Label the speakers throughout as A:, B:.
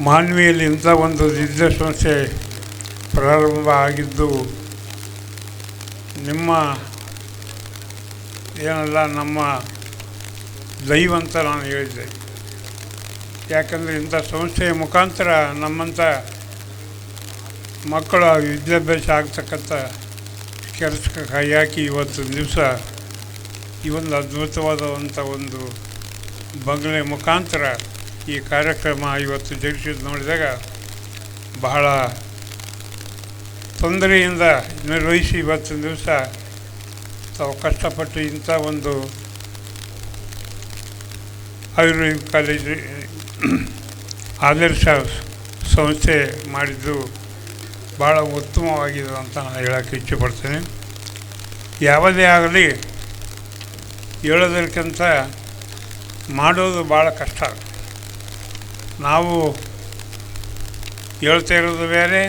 A: ಮಾನ್ವಿಯಲ್ಲಿ ಇಂಥ ಒಂದು ವಿದ್ಯಾಸಂಸ್ಥೆ ಪ್ರಾರಂಭ ಆಗಿದ್ದು, ನಿಮ್ಮ ಏನಲ್ಲ, ನಮ್ಮ ದೈವ ಅಂತ ನಾನು ಹೇಳಿದ್ದೆ ಯಾಕಂದರೆ ಇಂಥ ಸಂಸ್ಥೆಯ ಮುಖಾಂತರ ನಮ್ಮಂಥ ಮಕ್ಕಳ ವಿದ್ಯಾಭ್ಯಾಸ ಆಗ್ತಕ್ಕಂಥ ಕೆಲಸಕ್ಕೆ ಕೈ ಹಾಕಿ ಇವತ್ತು ದಿವಸ ಈ ಒಂದು ಅದ್ಭುತವಾದಂಥ ಒಂದು ಬಂಗಲೆ ಮುಖಾಂತರ ಈ ಕಾರ್ಯಕ್ರಮ ಇವತ್ತು ಜರುಗಿಸಿದ್ದು ನೋಡಿದಾಗ ಬಹಳ ತೊಂದರೆಯಿಂದ ನಿರ್ವಹಿಸಿ ಇವತ್ತಿನ ದಿವಸ ತಾವು ಕಷ್ಟಪಟ್ಟು ಇಂಥ ಒಂದು ಆಯುರ್ವೇದಿಕ್ ಕಾಲೇಜ್ ಆದರ್ಶ ಸಂಸ್ಥೆ ಮಾಡಿದ್ದು ಭಾಳ ಉತ್ತಮವಾಗಿದೆ ಅಂತ ನಾನು ಹೇಳೋಕ್ಕೆ ಇಚ್ಛೆಪಡ್ತೇನೆ. ಯಾವುದೇ ಆಗಲಿ ಹೇಳೋದಕ್ಕಿಂತ ಮಾಡೋದು ಭಾಳ ಕಷ್ಟ. ನಾವು ಹೇಳ್ತಾ ಇರೋದು ಬೇರೆ,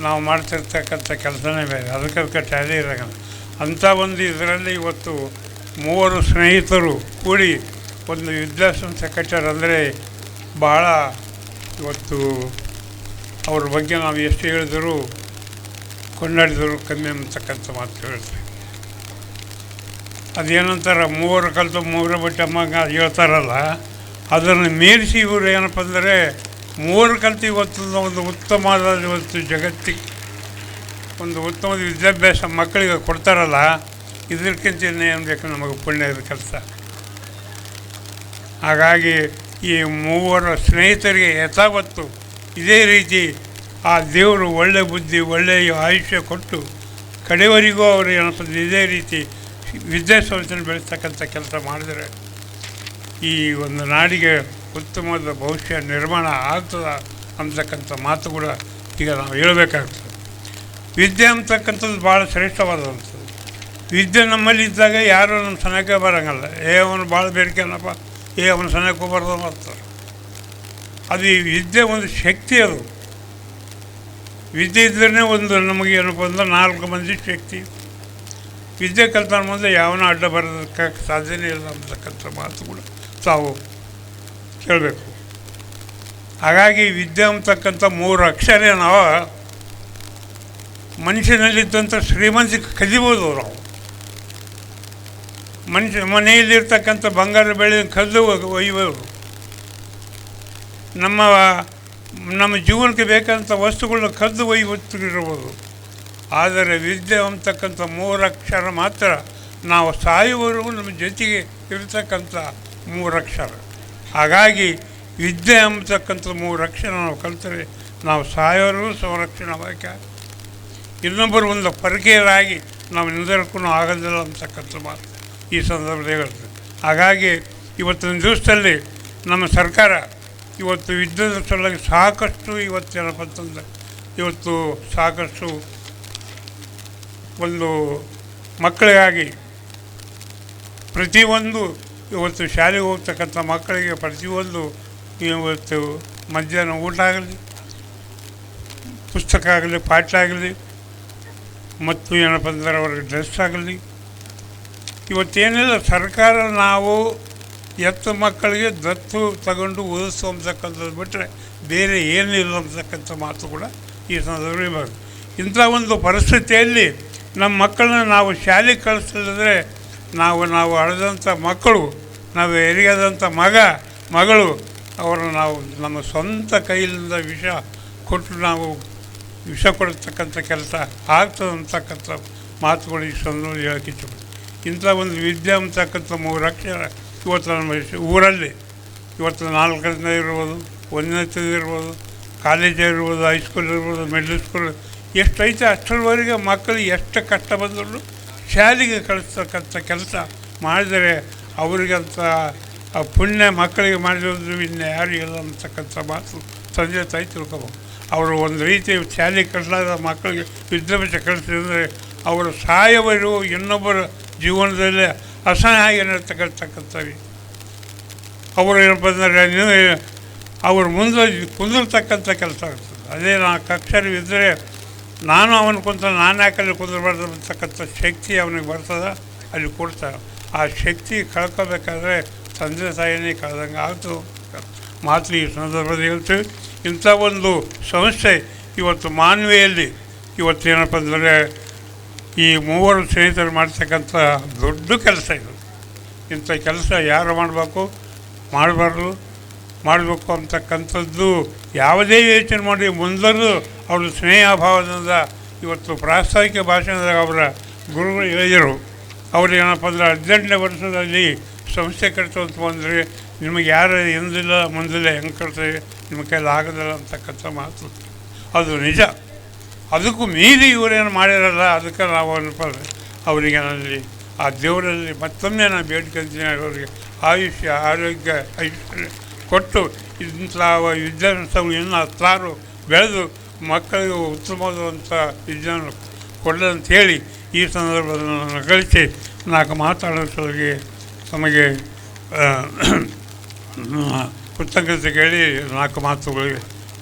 A: ನಾವು ಮಾಡ್ತಿರ್ತಕ್ಕಂಥ ಕೆಲಸನೇ ಬೇರೆ. ಅದಕ್ಕೆ ಟ್ಯಾಲಿ ಇರೋಲ್ಲ ಅಂಥ ಒಂದು ಇದರಲ್ಲಿ ಇವತ್ತು ಮೂವರು ಸ್ನೇಹಿತರು ಕೂಡಿ ಒಂದು ವಿದ್ಯಾಸಂಸ್ಥೆ ಕಟ್ಟಾರಂದರೆ ಭಾಳ ಇವತ್ತು ಅವ್ರ ಬಗ್ಗೆ ನಾವು ಎಷ್ಟು ಹೇಳಿದರೂ ಕೊಂಡಾಡಿದರೂ ಕಮ್ಮಿ ಅಂತಕ್ಕಂಥ ಮಾತು ಹೇಳ್ತೀವಿ ಅದೇನಂತಾರೆ, ಮೂವರು ಕಲಿತು ಮೂರು ಬಟ್ಟೆ ಮಗ ಹೇಳ್ತಾರಲ್ಲ ಅದನ್ನು ಮೀರಿಸಿ ಇವರು ಏನಪ್ಪ ಅಂದರೆ ಮೂರು ಕಲಿತು ಇವತ್ತು ಒಂದು ಉತ್ತಮವಾದ ಇವತ್ತು ಜಗತ್ತಿಗೆ ಒಂದು ಉತ್ತಮವಾದ ವಿದ್ಯಾಭ್ಯಾಸ ಮಕ್ಕಳಿಗೆ ಕೊಡ್ತಾರಲ್ಲ ಇದಕ್ಕಿಂತ ಏನು ಬೇಕು ನಮಗೆ ಪುಣ್ಯದ ಕೆಲಸ. ಹಾಗಾಗಿ ಈ ಮೂವರ ಸ್ನೇಹಿತರಿಗೆ ಯಥಾವತ್ತು ಇದೇ ರೀತಿ ಆ ದೇವರು ಒಳ್ಳೆ ಬುದ್ಧಿ ಒಳ್ಳೆಯ ಆಯುಷ್ಯ ಕೊಟ್ಟು ಕಡೆಯವರಿಗೂ ಅವರು ಏನಪ್ಪ ಇದೇ ರೀತಿ ವಿದ್ಯಾಸಂಸ್ಥೆ ಬೆಳೆಸ್ತಕ್ಕಂಥ ಕೆಲಸ ಮಾಡಿದರೆ ಈ ಒಂದು ನಾಡಿಗೆ ಉತ್ತಮವಾದ ಭವಿಷ್ಯ ನಿರ್ಮಾಣ ಆಗ್ತದ ಅಂತಕ್ಕಂಥ ಮಾತು ಕೂಡ ಈಗ ನಾವು ಹೇಳಬೇಕಾಗ್ತದೆ. ವಿದ್ಯೆ ಅಂತಕ್ಕಂಥದ್ದು ಭಾಳ ಶ್ರೇಷ್ಠವಾದಂಥದ್ದು. ವಿದ್ಯೆ ನಮ್ಮಲ್ಲಿ ಇದ್ದಾಗ ಯಾರೂ ನಮ್ಮ ಸನಕ್ಕೆ ಬರೋಂಗಲ್ಲ. ಏ, ಅವನು ಭಾಳ ಬೇಡಿಕೆನಪ್ಪ ಏ, ಅವನು ಸನಕ್ಕೆ ಬರೋದು ಮಾಡ್ತಾರೆ ಅದು ಈ ವಿದ್ಯೆ ಒಂದು ಶಕ್ತಿ ಅದು. ವಿದ್ಯೆ ಇದ್ರೇ ಒಂದು ನಮಗೆ ಏನಪ್ಪ ಅಂದ್ರೆ ನಾಲ್ಕು ಮಂದಿ ಶಕ್ತಿ. ವಿದ್ಯೆ ಕಲ್ತಾನ ಮುಂದೆ ಯಾವನ ಅಡ್ಡ ಬರೋದಕ್ಕೆ ಸಾಧ್ಯನೇ ಇಲ್ಲ ಅಂತಕ್ಕಂಥ ಮಾತು ಕೂಡ. ತಾವು ಕೇಳಬೇಕು. ಹಾಗಾಗಿ ವಿದ್ಯೆ ಅಂತಕ್ಕಂಥ ಮೂರು ಅಕ್ಷರ ನಾವು ಮನುಷ್ಯನಲ್ಲಿದ್ದಂಥ ಶ್ರೀಮಂತಿಕೆ ಕದಿಬೋದು ನಾವು. ಮನುಷ್ಯ ಮನೆಯಲ್ಲಿರ್ತಕ್ಕಂಥ ಬಂಗಾರ ಬೆಳೆ ಕದ್ದು ಒಯ್ಯೋರು ನಮ್ಮ ನಮ್ಮ ಜೀವನಕ್ಕೆ ಬೇಕಾದಂಥ ವಸ್ತುಗಳನ್ನ ಕದ್ದು ಒಯ್ಯುತ್ತಿರಬಹುದು ಆದರೆ ವಿದ್ಯೆ ಅಂತಕ್ಕಂಥ ಮೂರು ಅಕ್ಷರ ಮಾತ್ರ ನಾವು ಸಾಯುವವರೆಗೂ ನಮ್ಮ ಜೊತೆಗೆ ಇರತಕ್ಕಂಥ ಮೂರು ಅಕ್ಷರ. ಹಾಗಾಗಿ ವಿದ್ಯೆ ಅಂಬತಕ್ಕಂಥ ಮೂರು ಅಕ್ಷರ ನಾವು ಕಲಿತರೆ ನಾವು ಸಾಯೋವರೆಗೂ ಸಂರಕ್ಷಣವಾಗಿ ಇನ್ನೊಬ್ಬರು ಒಂದು ಪರಕೀಯರಾಗಿ ನಾವು ನಿಂದರಕ್ಕೂ ಆಗೋದಿಲ್ಲ ಅಂತಕ್ಕಂಥ ಮಾತು ಈ ಸಂದರ್ಭದಲ್ಲಿ ಹೇಳ್ತದೆ ಹಾಗಾಗಿ ಇವತ್ತಿನ ದಿವಸದಲ್ಲಿ ನಮ್ಮ ಸರ್ಕಾರ ಇವತ್ತು ವಿದ್ಯುತ್ ಸಲುವಾಗಿ ಸಾಕಷ್ಟು ಇವತ್ತು ಏನಪ್ಪ ಅಂತಂದ್ರೆ ಇವತ್ತು ಸಾಕಷ್ಟು ಒಂದು ಮಕ್ಕಳಿಗಾಗಿ ಪ್ರತಿಯೊಂದು ಇವತ್ತು ಶಾಲೆಗೆ ಹೋಗ್ತಕ್ಕಂಥ ಮಕ್ಕಳಿಗೆ ಪ್ರತಿಯೊಂದು ಇವತ್ತು ಮಧ್ಯಾಹ್ನ ಊಟ ಆಗಲಿ, ಪುಸ್ತಕ ಆಗಲಿ, ಪಾಠ ಆಗಲಿ, ಮತ್ತು ಏನಪ್ಪ ಅಂದ್ರೆ ಅವ್ರಿಗೆ ಡ್ರೆಸ್ ಆಗಲಿ. ಇವತ್ತೇನಿಲ್ಲ, ಸರ್ಕಾರ ನಾವು ಎತ್ತು ಮಕ್ಕಳಿಗೆ ದತ್ತು ತಗೊಂಡು ಓದಿಸುವಂತಕ್ಕಂಥದ್ದು ಬಿಟ್ಟರೆ ಬೇರೆ ಏನಿಲ್ಲ ಅಂತಕ್ಕಂಥ ಮಾತು ಕೂಡ ಈ ಸಂದರ್ಭದಲ್ಲಿ ಇಂಥ ಒಂದು ಪರಿಸ್ಥಿತಿಯಲ್ಲಿ ನಮ್ಮ ಮಕ್ಕಳನ್ನ ನಾವು ಶಾಲೆಗೆ ಕಳಿಸ್ತಿದ್ರೆ ನಾವು ನಾವು ಅಳೆದಂಥ ಮಕ್ಕಳು, ನಾವು ಎರಿಗದಂಥ ಮಗ, ಮಗಳು, ಅವರನ್ನು ನಾವು ನಮ್ಮ ಸ್ವಂತ ಕೈಯಿಂದ ವಿಷ ಕೊಟ್ಟು ನಾವು ವಿಷ ಕೊಡತಕ್ಕಂಥ ಕೆಲಸ ಆಗ್ತದೆ ಅಂತಕ್ಕಂಥ ಮಾತುಗಳು ಈ ಸಂದರ್ಭದಲ್ಲಿ ಇಚ್ಛೆಪಡ್ತೀನಿ ಇಂಥ ಒಂದು ವಿದ್ಯೆ ಅಂತಕ್ಕಂಥ ಮೂರು ಅಕ್ಷರ ಇವತ್ತು ನಮ್ಮ ಊರಲ್ಲಿ, ಇವತ್ತು ನಾಲ್ಕರಿಂದ ಇರ್ಬೋದು, ಒಂದನೇ ಇರ್ಬೋದು, ಕಾಲೇಜ್ ಇರ್ಬೋದು, ಹೈಸ್ಕೂಲ್ ಇರ್ಬೋದು ಮಿಡ್ಲ್ ಸ್ಕೂಲ್ ಎಷ್ಟೈತೆ ಅಷ್ಟರವರೆಗೆ ಮಕ್ಕಳಿಗೆ ಎಷ್ಟು ಕಷ್ಟ ಬಂದರೂ ಶಾಲೆಗೆ ಕಳಿಸ್ತಕ್ಕಂಥ ಕೆಲಸ ಮಾಡಿದರೆ ಅವರಿಗಂತ ಪುಣ್ಯ ಮಕ್ಕಳಿಗೆ ಮಾಡಿರೋದು ಇನ್ನು ಯಾರು ಇಲ್ಲ ಅಂತಕ್ಕಂಥ ಮಾತು ತಂದೆ ತಾಯಿ ತಿಳ್ಕೊಬೋದು. ಅವರು ಒಂದು ರೀತಿ ಶಾಲೆಗೆ ಕಳಿಸಲಾದ ಮಕ್ಕಳಿಗೆ ವಿದ್ಯಾಭ್ಯಾಸ ಕಳಿಸಿದರೆ ಅವರು ಸಾಯವರು ಇನ್ನೊಬ್ಬರ ಜೀವನದಲ್ಲಿ ಅಸಹಾಯ ನಡ್ತಕ್ಕಂಥಕ್ಕಂಥವಿ ಅವರು ಏನಪ್ಪ ಅಂದರೆ ಅವರು ಮುಂದೆ ಕುಂದಿರ್ತಕ್ಕಂಥ ಕೆಲಸ ಆಗ್ತದೆ. ಅದೇ ನಾಲ್ಕು ಅಕ್ಷರ ಇದ್ದರೆ ನಾನು ಅವನು ಕುಂತ ನಾನು ಯಾಕಲ್ಲಿ ಕುಂದಿರಬಾರ್ದು ಅಂತಕ್ಕಂಥ ಶಕ್ತಿ ಅವನಿಗೆ ಬರ್ತದೆ, ಅಲ್ಲಿ ಕೊಡ್ತಾರೆ. ಆ ಶಕ್ತಿ ಕಳ್ಕೋಬೇಕಾದ್ರೆ ತಂದೆ ತಾಯಿನೇ ಕಳೆದಂಗೆ ಆಯಿತು. ಮಾತ್ರ ಈ ಸಂದರ್ಭದಲ್ಲಿ ಹೇಳ್ತೀವಿ. ಇಂಥ ಒಂದು ಸಂಸ್ಥೆ ಇವತ್ತು ಮಾನ್ವೆಯಲ್ಲಿ ಇವತ್ತು ಏನಪ್ಪ ಅಂದರೆ ಈ ಮೂವರು ಸ್ನೇಹಿತರು ಮಾಡ್ತಕ್ಕಂಥ ದೊಡ್ಡ ಕೆಲಸ ಇದು. ಇಂಥ ಕೆಲಸ ಯಾರು ಮಾಡಬೇಕು? ಮಾಡಬಾರ್ದು. ಮಾಡಬೇಕು ಅಂತಕ್ಕಂಥದ್ದು ಯಾವುದೇ ಯೋಚನೆ ಮಾಡಿ ಮುಂದರೂ ಅವರ ಸ್ನೇಹ ಭಾವದಿಂದ ಇವತ್ತು ಪ್ರಾಸ್ತಾವಿಕ ಭಾಷಣದಾಗ ಅವರ ಗುರುಗಳು ಹೇಳಿದರು. ಅವರು ಏನಪ್ಪ ಅಂದ್ರೆ ಹದಿನೆಂಟನೇ ವರ್ಷದಲ್ಲಿ ಸಂಸ್ಥೆ ಕಟ್ಟುವಂಥ ಬಂದರೆ ನಿಮಗೆ ಯಾರು ಎಂದಿಲ್ಲ, ಮುಂದಿಲ್ಲ, ಹೆಂಗೆ ಕಟ್ತೇವೆ ನಿಮ್ಮ ಕೈಲಿ ಆಗೋದಿಲ್ಲ ಅಂತಕ್ಕಂಥ ಮಾತು. ಅದು ನಿಜ. ಅದಕ್ಕೂ ಮೀರಿ ಇವರೇನು ಮಾಡಿರಲ್ಲ, ಅದಕ್ಕೆ ನಾವು ಏನಪ್ಪ ಅವರಿಗೆ ನನ್ನಲ್ಲಿ, ಆ ದೇವರಲ್ಲಿ ಮತ್ತೊಮ್ಮೆ ನಾನು ಬೇಡ್ಕೊಂತೀನಿ ಅವರಿಗೆ ಆಯುಷ್ಯ, ಆರೋಗ್ಯ, ಐಶ್ವರ್ಯ ಕೊಟ್ಟು ಇಂಥ ವಿದ್ಯಾಭ್ಯಾಸವನ್ನು ಹತ್ತಾರು ಬೆಳೆದು ಮಕ್ಕಳಿಗೆ ಉತ್ತಮವಾದಂಥ ವಿದ್ಯಾನ ಕೊಡಲಂತ ಹೇಳಿ ಈ ಸಂದರ್ಭದಲ್ಲಿ ಗಳಿಸಿ ನಾಲ್ಕು ಮಾತಾಡೋದ್ರೊಳಗೆ ತಮಗೆ ಕೃತಜ್ಞತೆ ಕೇಳಿ ನಾಲ್ಕು ಮಾತುಗಳಿಗೆ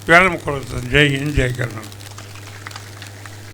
A: ವಿರಾಮ ಕೊಡುತ್ತೆ ಜೈ ಹಿಂದ್, ಜೈ ಕರ್ನಾಟಕ.